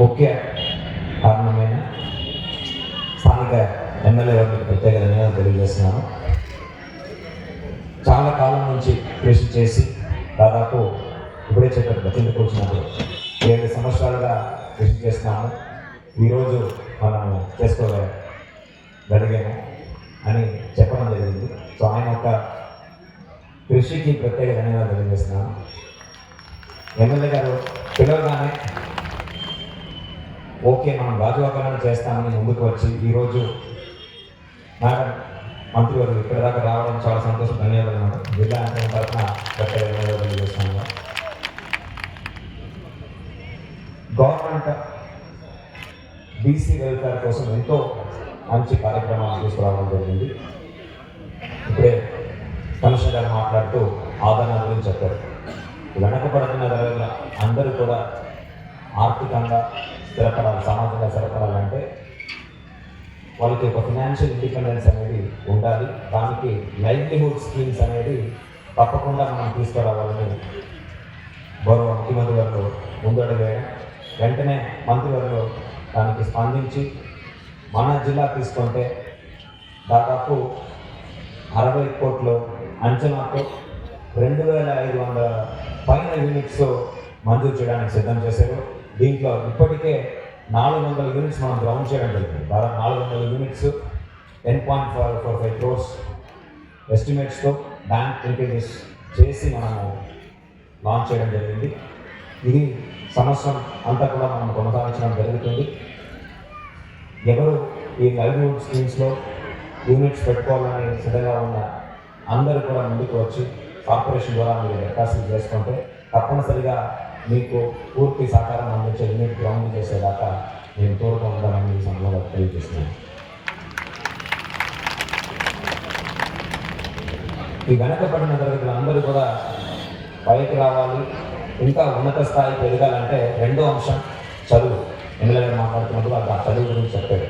ముఖ్య కారణమైన స్థానిక ఎమ్మెల్యే వారికి ప్రత్యేక ధన్యవాదాలు తెలియజేస్తున్నాను. చాలా కాలం నుంచి కృషి చేసి దాదాపు ఇప్పుడే చెప్పారు బతిందుకు వచ్చినప్పుడు ఏడు సంవత్సరాలుగా కృషి చేస్తున్నాము. ఈరోజు మనము చేసుకోగలిగాము అని చెప్పడం జరిగింది. సో ఆయన యొక్క కృషికి ప్రత్యేక ధన్యవాదాలు తెలియజేస్తున్నాను. ఎమ్మెల్యే గారు పిలవగానే ఓకే మనం రాజువాకరణ చేస్తామని ముందుకు వచ్చి ఈరోజు మేడం గారు ఇక్కడ దాకా రావడం చాలా సంతోషం. ధన్యవాదాలు మేడం. జిల్లా యంత్రం తరఫున ప్రత్యేక ధన్యవాదాలు గవర్నమెంట్ బీసీ వెల్ఫేర్ కోసం ఎంతో మంచి కార్యక్రమాలు తీసుకురావడం జరిగింది. ఇప్పుడే కమిషన్ గారు మాట్లాడుతూ ఆదరణ గురించి చెప్పారు. వెనకబడుతున్న ధరల అందరూ కూడా ఆర్థికంగా స్థిరపడాలి సమాజంగా స్థిరపడాలంటే వాళ్ళకి ఒక ఫినాన్షియల్ ఇండిపెండెన్స్ అనేది ఉండాలి. దానికి లైవ్లీహుడ్ స్కీమ్స్ అనేది తప్పకుండా మనం తీసుకురావాలని గౌరవ ముఖ్యమంత్రి గారు ముందడుగు వేయడం వెంటనే మంత్రివర్గంలో దానికి స్పందించి మన జిల్లా తీసుకుంటే దాదాపు అరవై కోట్లు అంచనాతో రెండు వేల ఐదు వందల పైన యూనిట్స్ మంజూరు చేయడానికి సిద్ధం చేశారు. దీంట్లో ఇప్పటికే నాలుగు వందల యూనిట్స్ మనం గ్రౌండ్ చేయడం జరిగింది. దాదాపు నాలుగు వందల units ten point four four five crores ఎస్టిమేట్స్తో bank linkages చేసి మనము లాంచ్ చేయడం జరిగింది. ఇది సంవత్సరం అంతా కూడా మనం కొనసాగించడం జరుగుతుంది. ఎవరు ఈ లైవ్లీహుడ్ స్కీమ్స్లో యూనిట్స్ పెట్టుకోవాలని సిద్ధంగా ఉన్న అందరూ కూడా ముందుకు వచ్చి కార్పొరేషన్ ద్వారా మీరు దరఖాస్తు చేసుకుంటే తప్పనిసరిగా మీకు పూర్తి సహకారం అందించే యూనిట్ గ్రౌండ్ చేసేదాకా నేను తోడుగా ఉండాలని ఈ సందర్భంగా తెలియజేస్తున్నాను. ఈ వెనకబడిన తరగతులు అందరూ కూడా పైకి రావాలి. ఇంకా ఉన్నత స్థాయికి ఎదగాలంటే రెండో అంశం చదువు. ఎమ్మెల్యే మాట్లాడుతున్నప్పుడు ఆ చదువు గురించి చెప్పాడు